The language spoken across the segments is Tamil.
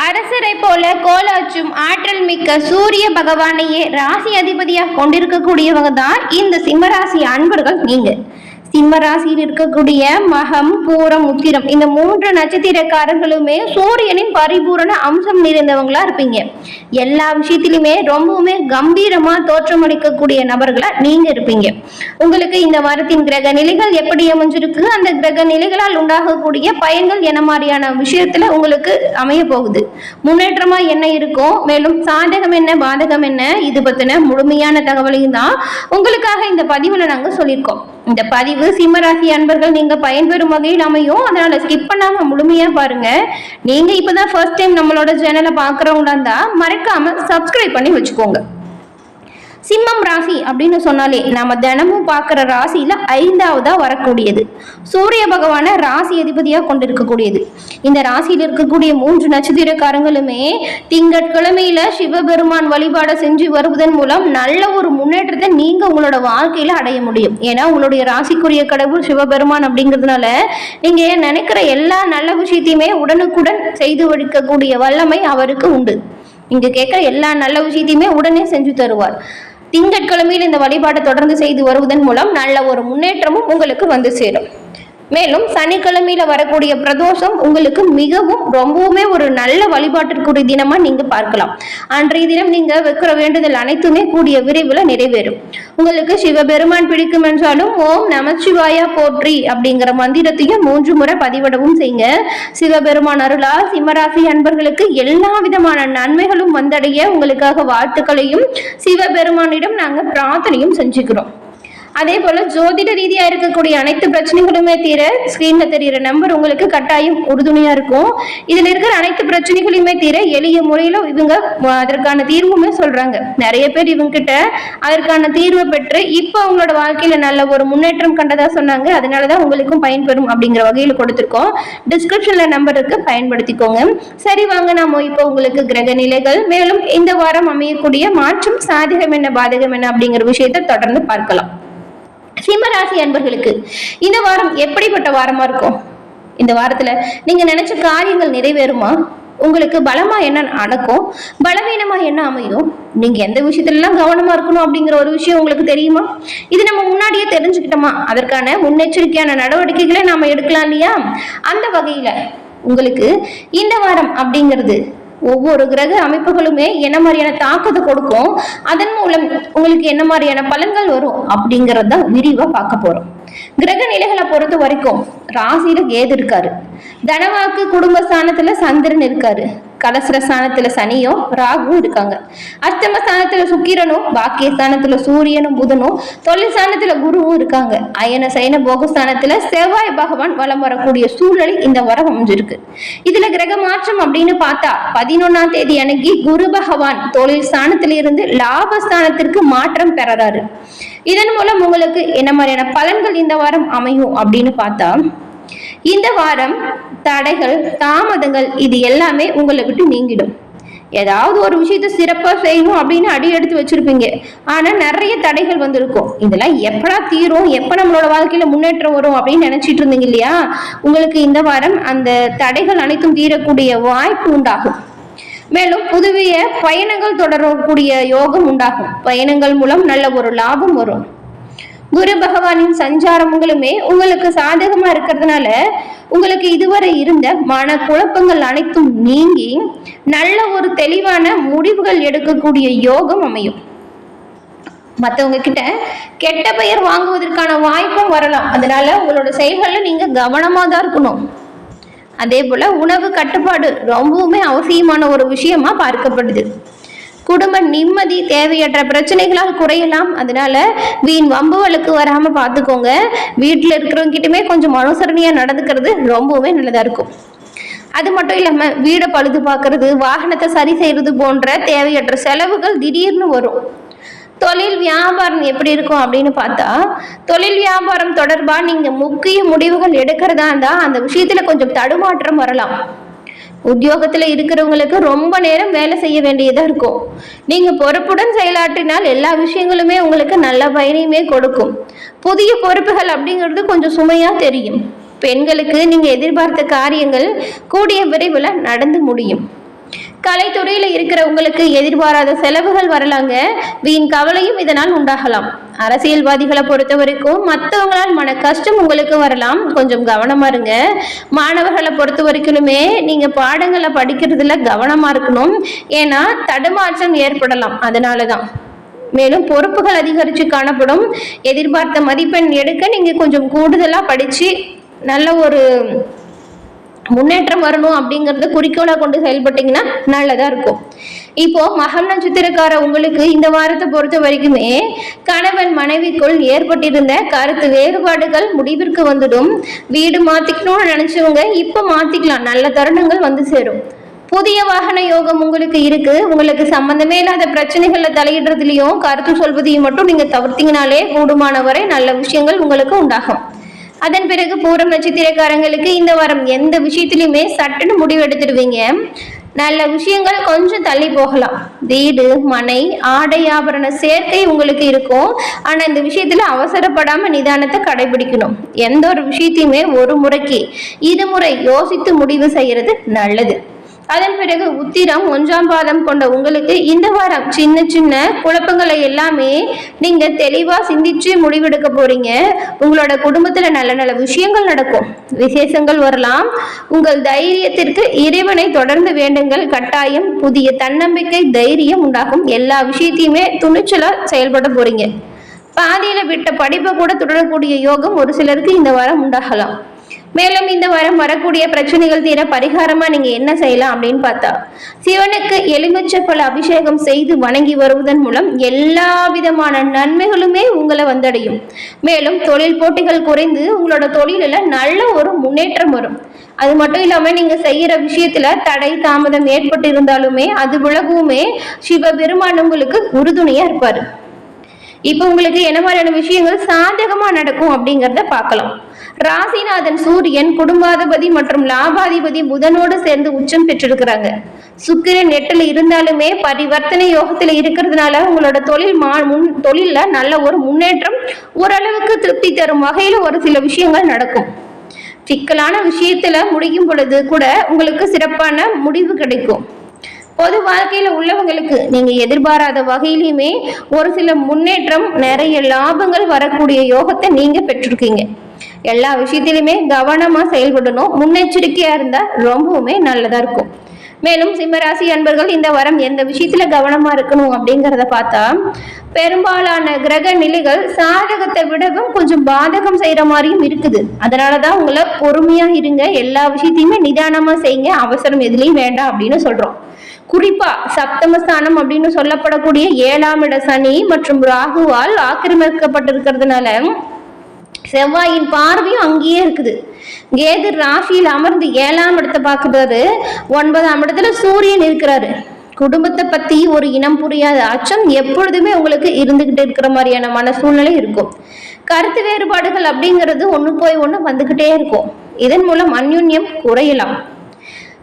அரசரை போல கோலாச்சும் ஆற்றல் மிக்க சூரிய பகவானையே ராசி அதிபதியாக கொண்டிருக்கக்கூடியவங்க தான் இந்த சிம்மராசி அன்பர்கள் நீங்கள் சிம்ம ராசியில் இருக்கக்கூடிய மகம் பூரம் உத்திரம். இந்த மூன்று நட்சத்திரக்காரர்களுமே சூரியனின் பரிபூரண அம்சம் நிறைந்தவங்களா இருப்பீங்க. எல்லா விஷயத்திலுமே ரொம்பவுமே கம்பீரமா தோற்றமளிக்கக்கூடிய நபர்களா நீங்க இருப்பீங்க. உங்களுக்கு இந்த வாரத்தின் கிரக நிலைகள் எப்படி அமைஞ்சிருக்கு? அந்த கிரக நிலைகளால் உண்டாகக்கூடிய பயன்கள் என்ன மாதிரியான விஷயத்துல உங்களுக்கு அமைய போகுது? முன்னேற்றமா என்ன இருக்கும்? மேலும் சாதகம் என்ன பாதகம் என்ன? இது பத்தின முழுமையான தகவலையும் தான் உங்களுக்காக இந்த பதிவுல நாங்க சொல்லியிருக்கோம். இந்த பதிவு சிம்மராசி அன்பர்கள் நீங்க பயன்பெறும் வகையில் அமையும். அதனால ஸ்கிப் பண்ணாம முழுமையா பாருங்க. நீங்க இப்பதான் ஃபர்ஸ்ட் டைம் நம்மளோட சேனலை பாக்குறவங்களா இருந்தா மறக்காம சப்ஸ்கிரைப் பண்ணி வச்சுக்கோங்க. சிம்மம் ராசி அப்படின்னு சொன்னாலே நாம தினமும் பார்க்குற ராசியில ஐந்தாவதா வரக்கூடியது. சூரிய பகவான ராசி அதிபதியா கொண்டிருக்கக்கூடியது. இந்த ராசியில் இருக்கக்கூடிய மூன்று நட்சத்திரக்காரங்களுமே திங்கட்கிழமையில சிவபெருமான் வழிபாடை செஞ்சு வருவதன் மூலம் நல்ல ஒரு முன்னேற்றத்தை நீங்க உங்களோட வாழ்க்கையில அடைய முடியும். ஏன்னா உங்களுடைய ராசிக்குரிய கடவுள் சிவபெருமான் அப்படிங்கிறதுனால நீங்க நினைக்கிற எல்லா நல்ல விஷயத்தையுமே உடனுக்குடன் செய்து ஒழிக்கக்கூடிய வல்லமை அவருக்கு உண்டு. இங்க கேட்குற எல்லா நல்ல விஷயத்தையுமே உடனே செஞ்சு தருவார். திங்கட்கிழமையில் இந்த வழிபாட்டை தொடர்ந்து செய்து வருவதன் மூலம் நல்ல ஒரு முன்னேற்றமும் உங்களுக்கு வந்து சேரும். மேலும் சனிக்கிழமையில வரக்கூடிய பிரதோஷம் உங்களுக்கு மிகவும் ரொம்பவுமே ஒரு நல்ல வழிபாட்டிற்குரிய தினமா நீங்க பார்க்கலாம். அன்றைய தினம் நீங்க வைக்கிற வேண்டுதல் அனைத்துமே கூடிய விரைவில் நிறைவேறும். உங்களுக்கு சிவபெருமான் பிடிக்கும் என்றாலும் ஓம் நமச்சிவாயா போற்றி அப்படிங்கிற மந்திரத்தையும் மூன்று முறை பதிவிடவும் செய்யுங்க. சிவபெருமான் அருளால் சிம்மராசி அன்பர்களுக்கு எல்லா விதமான நன்மைகளும் வந்தடைய உங்களுக்காக வாழ்த்துக்களையும் சிவபெருமானிடம் நாங்க பிரார்த்தனையும் செஞ்சுக்கிறோம். அதே போல ஜோதிட ரீதியா இருக்கக்கூடிய அனைத்து பிரச்சனைகளுமே தீர ஸ்கிரீன்ல தெரிகிற நம்பர் உங்களுக்கு கட்டாயம் உறுதுணையா இருக்கும். இதுல இருக்கிற அனைத்து பிரச்சனைகளையுமே தீர எளிய முறையில இவங்க அதற்கான தீர்வுமே சொல்றாங்க. நிறைய பேர் இவங்ககிட்ட அதற்கான தீர்வை பெற்று இப்போ அவங்களோட வாழ்க்கையில நல்ல ஒரு முன்னேற்றம் கண்டதா சொன்னாங்க. அதனாலதான் உங்களுக்கும் பயன்பெறும் அப்படிங்கிற வகையில கொடுத்திருக்கோம். டிஸ்கிரிப்ஷன்ல நம்பர் இருக்கு பயன்படுத்திக்கோங்க. சரி வாங்க நாம இப்போ உங்களுக்கு கிரக நிலைகள் மேலும் இந்த வாரம் அமையக்கூடிய மாற்றம் சாதகம் என்ன பாதகம் என்ன அப்படிங்கிற விஷயத்தை தொடர்ந்து பார்க்கலாம். சிம்மராசி அன்பர்களுக்கு இந்த வாரம் எப்படிப்பட்ட வாரமா இருக்கும்? இந்த வாரத்துல நீங்க நினைச்ச காரியங்கள் நிறைவேறுமா? உங்களுக்கு பலமா என்ன நடக்கும்? பலவீனமா என்ன அமையும்? நீங்க எந்த விஷயத்துல எல்லாம் கவனமா இருக்கணும் அப்படிங்கிற ஒரு விஷயம் உங்களுக்கு தெரியுமா? இது நம்ம முன்னாடியே தெரிஞ்சுக்கிட்டோமா? அதற்கான முன்னெச்சரிக்கையான நடவடிக்கைகளை நாம எடுக்கலாம் இல்லையா? அந்த வகையில உங்களுக்கு இந்த வாரம் அப்படிங்கிறது ஒவ்வொரு கிரக அமைப்புகளுமே என்ன மாதிரியான தாக்கத்தை கொடுக்கும்? அதன் மூலம் உங்களுக்கு என்ன மாதிரியான பலன்கள் வரும்? அப்படிங்கறத விரிவா பார்க்க போறோம். கிரக நிலைகளை பொறுத்த வரைக்கும் ராசியில கேது இருக்காரு. தனவாக்கு குடும்ப ஸ்தானத்துல சந்திரன் இருக்காரு. கலசர ஸ்தானத்துல சனியும் ராகுவும் இருக்காங்க. அஷ்டம ஸ்தானத்துல சுக்கிரனும் பாக்கிய ஸ்தானத்துல சூரியனும் புதனும் தொழில் ஸ்தானத்துல குருவும் இருக்காங்க. அயன சயன போகஸ்தானத்துல செவ்வாய் பகவான் வலம் வரக்கூடிய சூழ்நிலை இந்த வரம் அமைஞ்சிருக்கு. இதுல கிரக மாற்றம் அப்படின்னு பார்த்தா பதினொன்னாம் தேதி அன்னைக்கு குரு பகவான் தொழில் ஸ்தானத்திலிருந்து லாபஸ்தானத்திற்கு மாற்றம் பெறறாரு. இதன் மூலம் உங்களுக்கு என்ன மாதிரியான பலன்கள் இந்த வாரம் அமையும் அப்படின்னு பார்த்தா இந்த வாரம் தடைகள் தாமதங்கள் இது எல்லாமே உங்களை விட்டு நீங்கிடும். ஏதாவது ஒரு விஷயத்த சிறப்பாக செய்யணும் அப்படின்னு அடி எடுத்து வச்சிருப்பீங்க. ஆனால் நிறைய தடைகள் வந்திருக்கும். இதெல்லாம் எப்படா தீரும்? எப்போ நம்மளோட வாழ்க்கையில் முன்னேற்றம் வரும் அப்படின்னு நினச்சிட்டு இருந்தீங்க இல்லையா? உங்களுக்கு இந்த வாரம் அந்த தடைகள் அனைத்தும் தீரக்கூடிய வாய்ப்பு உண்டாகும். மேலும் புதுவிய பயணங்கள் தொடரக்கூடிய யோகம் உண்டாகும். பயணங்கள் மூலம் நல்ல ஒரு லாபம் வரும். குரு பகவானின் சஞ்சாரங்களுமே உங்களுக்கு சாதகமா இருக்கிறதுனால உங்களுக்கு இதுவரை இருந்த மன குழப்பங்கள் அனைத்தும் நீங்கி நல்ல ஒரு தெளிவான முடிவுகள் எடுக்கக்கூடிய யோகம் அமையும். மற்றவங்க கிட்ட கெட்ட பெயர் வாங்குவதற்கான வாய்ப்பும் வரலாம். அதனால உங்களோட செயல்கள்ல நீங்க கவனமா தான் இருக்கணும். அதே போல உணவு கட்டுப்பாடு ரொம்பவுமே அவசியமான ஒரு விஷயமா பார்க்கப்படுது. குடும்ப நிம்மதி தேவையற்ற பிரச்சனைகளால் குறையலாம். அதனால வீண் வம்பு வழக்கு வராம பார்த்துக்கோங்க வீட்டில் இருக்கிறவங்கிட்டுமே கொஞ்சம் அனுசரணையா நடந்துக்கிறது ரொம்பவே நல்லதா இருக்கும். அது மட்டும் இல்லாம வீடை பழுது பார்க்கறது வாகனத்தை சரி செய்யறது போன்ற தேவையற்ற செலவுகள் திடீர்னு வரும். தொழில் வியாபாரம் எப்படி இருக்கும் அப்படின்னு பார்த்தா தொழில் வியாபாரம் தொடர்பாக நீங்கள் முக்கிய முடிவுகள் எடுக்கிறதா இருந்தால் அந்த விஷயத்தில் கொஞ்சம் தடுமாற்றம் வரலாம். உத்தியோகத்தில் இருக்கிறவங்களுக்கு ரொம்ப நேரம் வேலை செய்ய வேண்டியதாக இருக்கும். நீங்கள் பொறுப்புடன் செயலாற்றினால் எல்லா விஷயங்களுமே உங்களுக்கு நல்ல பயனையுமே கொடுக்கும். புதிய பொறுப்புகள் அப்படிங்கிறது கொஞ்சம் சுமையாக தெரியும். பெண்களுக்கு நீங்கள் எதிர்பார்த்த காரியங்கள் கூடிய விரைவில் நடந்து முடியும். கலைத்துறையில் இருக்கிற உங்களுக்கு எதிர்பாராத செலவுகள் வரலாங்க. வீண் கவலையும் இதனால் உண்டாகலாம். அரசியல்வாதிகளை பொறுத்த வரைக்கும் மற்றவங்களால் மன கஷ்டம் உங்களுக்கு வரலாம். கொஞ்சம் கவனமா இருங்க. மாணவர்களை பொறுத்த வரைக்குமே நீங்க பாடங்களை படிக்கிறதுல கவனமா இருக்கணும். ஏன்னா தடுமாற்றம் ஏற்படலாம். அதனாலதான். மேலும் பொறுப்புகள் அதிகரித்து காணப்படும். எதிர்பார்த்த மதிப்பெண் எடுக்க நீங்கள் கொஞ்சம் கூடுதலாக படித்து நல்ல ஒரு முன்னேற்றம் வரணும் அப்படிங்கறத குறிக்கோளா கொண்டு செயல்பட்டீங்கன்னா நல்லதா இருக்கும். இப்போ மகம் நட்சத்திரக்கார உங்களுக்கு இந்த வாரத்தை பொறுத்த வரைக்குமே கணவன் மனைவிக்குள் ஏற்பட்டிருந்த கருத்து வேறுபாடுகள் முடிவிற்கு வந்துடும். வீடு மாத்திக்கணும்னு நினைச்சவங்க இப்போ மாத்திக்கலாம். நல்ல தருணங்கள் வந்து சேரும். புதிய வாகன யோகம் உங்களுக்கு இருக்கு. உங்களுக்கு சம்பந்தமே இல்லாத பிரச்சனைகள்ல தலையிடுறதுலயும் கருத்து சொல்வதையும் மட்டும் நீங்க தவிர்த்தீங்கனாலே கூடுமான வரை நல்ல விஷயங்கள் உங்களுக்கு உண்டாகும். அதன் பிறகு பூரம் நட்சத்திரக்காரங்களுக்கு இந்த வாரம் எந்த விஷயத்திலையுமே சட்டுன்னு முடிவு எடுத்துடுவீங்க நல்ல விஷயங்கள் கொஞ்சம் தள்ளி போகலாம். வீடு மனை ஆடை ஆபரண சேர்க்கை உங்களுக்கு இருக்கும். ஆனா இந்த விஷயத்துல அவசரப்படாம நிதானத்தை கடைபிடிக்கணும். எந்த ஒரு விஷயத்தையுமே ஒரு முறைக்கு இருமுறை யோசித்து முடிவு செய்யறது நல்லது. அதன் பிறகு உத்திரம் ஒன்றாம் பாதம் கொண்ட உங்களுக்கு இந்த வாரம் சின்ன சின்ன குழப்பங்களை எல்லாமே நீங்க தெளிவா சிந்திச்சு முடிவெடுக்க போறீங்க. உங்களோட குடும்பத்துல நல்ல நல்ல விஷயங்கள் நடக்கும். விசேஷங்கள் வரலாம். உங்கள் தைரியத்திற்கு இறைவனை தொடர்ந்து வேண்டுங்கள். கட்டாயம் புதிய தன்னம்பிக்கை தைரியம் உண்டாகும். எல்லா விஷயத்தையுமே துணிச்சலா செயல்பட போறீங்க. பாதியில விட்ட படிப்பை கூட தொடரக்கூடிய யோகம் ஒரு சிலருக்கு இந்த வாரம் உண்டாகலாம். மேலும் இந்த வாரம் வரக்கூடிய பிரச்சனைகள் தீர பரிகாரமா நீங்க என்ன செய்யலாம் அப்படின்னு பார்த்தா சிவனுக்கு எலுமிச்சை அபிஷேகம் செய்து வணங்கி வருவதன் மூலம் எல்லா விதமான நன்மைகளுமே உங்களை வந்தடையும். மேலும் தொழில் போட்டிகள் குறைந்து உங்களோட தொழிலில் நல்ல ஒரு முன்னேற்றம் வரும். அது மட்டும் இல்லாம நீங்க செய்யற விஷயத்துல தடை தாமதம் ஏற்பட்டு இருந்தாலுமே அது விலகவுமே சிவபெருமான் உங்களுக்கு உறுதுணையா இருப்பாரு. இப்போ உங்களுக்கு என்ன மாதிரியான விஷயங்கள் சாதகமா நடக்கும் அப்படிங்கிறத பார்க்கலாம். ராசிநாதன் சூரியன் குடும்பாதிபதி மற்றும் லாபாதிபதி புதனோடு சேர்ந்து உச்சம் பெற்றிருக்கிறாங்க. சுக்கிரன் எட்டுல இருந்தாலுமே பரிவர்த்தனை யோகத்துல இருக்கிறதுனால உங்களோட தொழில் மா முன் தொழில்ல நல்ல ஒரு முன்னேற்றம் ஓரளவுக்கு திருப்தி தரும் வகையில ஒரு சில விஷயங்கள் நடக்கும். சிக்கலான விஷயத்துல முடியும் பொழுது கூட உங்களுக்கு சிறப்பான முடிவு கிடைக்கும். பொது வாழ்க்கையில உள்ளவங்களுக்கு நீங்க எதிர்பாராத வகையிலுமே ஒரு சில முன்னேற்றம் நிறைய லாபங்கள் வரக்கூடிய யோகத்தை நீங்க பெற்றிருக்கீங்க. எல்லா விஷயத்திலுமே கவனமா செயல்படணும். முன்னெச்சரிக்கையா இருந்தா ரொம்பவுமே நல்லதா இருக்கும். மேலும் சிம்மராசி அன்பர்கள் இந்த வாரம் எந்த விஷயத்துல கவனமா இருக்கணும் அப்படிங்கிறத பார்த்தா பெரும்பாலான கிரக நிலைகள் சாதகத்தை விடவும் கொஞ்சம் பாதகம் செய்யற மாதிரியும் இருக்குது. அதனாலதான் உங்களை பொறுமையா இருங்க. எல்லா விஷயத்தையுமே நிதானமா செய்யுங்க. அவசரம் எதுலையும் வேண்டாம் அப்படின்னு சொல்றோம். குறிப்பா சப்தமஸ்தானம் அப்படின்னு சொல்லப்படக்கூடிய ஏழாம் இட சனி மற்றும் ராகுவால் ஆக்கிரமிக்கப்பட்டிருக்கிறதுனால செவ்வாயின் பார்வையும் அங்கேயே இருக்குது. கேது ராசியில் அமர்ந்து ஏழாம் இடத்தை பார்க்குறாரு ஒன்பதாம் இடத்துல சூரியன் இருக்கிறாரு. குடும்பத்தை பத்தி ஒரு இனம் புரியாத அச்சம் எப்பொழுதுமே உங்களுக்கு இருந்துகிட்டு இருக்கிற மாதிரியான மன சூழ்நிலை இருக்கும். கருத்து வேறுபாடுகள் அப்படிங்கிறது ஒன்று போய் ஒன்று வந்துகிட்டே இருக்கும். இதன் மூலம் அந்யுன்யம் குறையலாம்.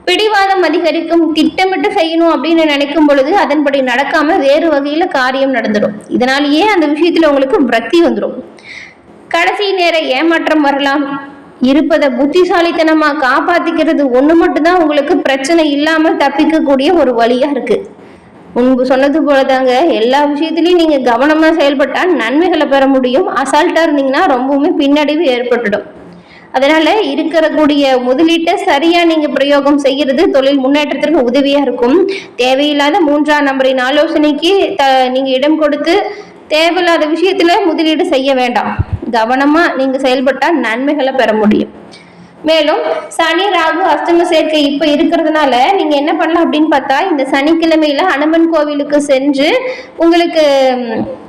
பிடிவாதம் அதிகரிக்கும் திட்டமிட்டு செய்யணும் அப்படின்னு நினைக்கும் பொழுது அதன்படி நடக்காம வேறு வகையில காரியம் நடந்துடும் இதனாலேயே அந்த விஷயத்துல உங்களுக்கு விரக்தி வந்துடும் கடைசி நேர ஏமாற்றம் வரலாம். இருப்பதை புத்திசாலித்தனமா காப்பாத்திக்கிறது ஒண்ணு மட்டும்தான் உங்களுக்கு பிரச்சனை இல்லாம தப்பிக்கக்கூடிய ஒரு வழியா இருக்கு. முன்பு சொன்னது போலதாங்க எல்லா விஷயத்திலையும் நீங்க கவனமா செயல்பட்டா நன்மைகளை பெற முடியும். அசால்ட்டா இருந்தீங்கன்னா ரொம்பவுமே பின்னடைவு ஏற்பட்டுடும். அதனால இருக்கக்கூடிய முதலீட்டை சரியா நீங்க பிரயோகம் செய்யறது தொழில் முன்னேற்றத்திற்கு உதவியா இருக்கும். தேவையில்லாத மூன்றாம் நம்பரின் ஆலோசனைக்கு த நீங்க இடம் கொடுத்து தேவையில்லாத விஷயத்துல முதலீடு செய்ய வேண்டாம். கவனமா நீங்க செயல்பட்டா நன்மைகளை பெற முடியும். மேலும் சனி ராகு அஷ்டம சேர்க்கை இப்ப இருக்கிறதுனால நீங்க என்ன பண்ணலாம் அப்படின்னு பார்த்தா இந்த சனிக்கிழமையில அனுமன் கோவிலுக்கு சென்று உங்களுக்கு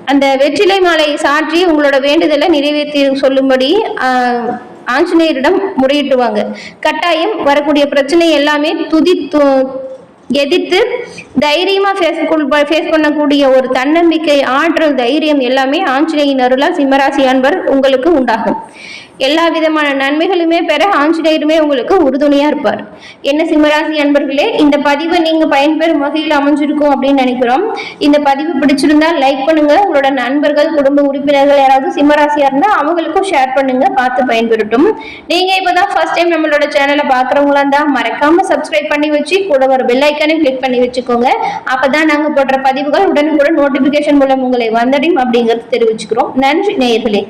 அந்த வெற்றிலை மாலை சாற்றி உங்களோட வேண்டுதலை நிறைவேற்றி சொல்லும்படி ஆஞ்சநேயரிடம் முறையிட்டுவாங்க. கட்டாயம் வரக்கூடிய பிரச்சனை எல்லாமே துதி து- எதிர்த்து தைரியமா ஃபேஸ் ஃபேஸ் பண்ணக்கூடிய ஒரு தன்னம்பிக்கை ஆற்றல் தைரியம் எல்லாமே ஆஞ்சநேயின் அருளால் சிம்மராசி அன்பர் உங்களுக்கு உண்டாகும். எல்லா விதமான நன்மைகளுமே பெற ஆஞ்சநேயருமே உங்களுக்கு உறுதுணையா இருப்பார். என்ன சிம்மராசி அன்பர்களே இந்த பதிவை நீங்க பயன்பெறும் வகையில் அமைஞ்சிருக்கும் அப்படின்னு நினைக்கிறோம். இந்த பதிவு பிடிச்சிருந்தா லைக் பண்ணுங்க. உங்களோட நண்பர்கள் குடும்ப உறுப்பினர்கள் யாராவது சிம்மராசியா இருந்தா அவங்களுக்கும் ஷேர் பண்ணுங்க. பார்த்து பயன்பெறட்டும். நீங்க இப்பதான் ஃபர்ஸ்ட் டைம் நம்மளோட சேனலை பாக்குறவங்களா இருந்தா மறக்காம சப்ஸ்கிரைப் பண்ணி வச்சு கூட ஒரு பெல் ஐக்கானை கிளிக் பண்ணி வச்சுக்கோங்க. அப்பதான் நாங்க போடுற பதிவுகள் உடனுக்குடன் நோட்டிபிகேஷன் மூலம் உங்களை வந்தடையும் அப்படிங்கிறது தெரிவிச்சுக்கிறோம். நன்றி நேயர்களே.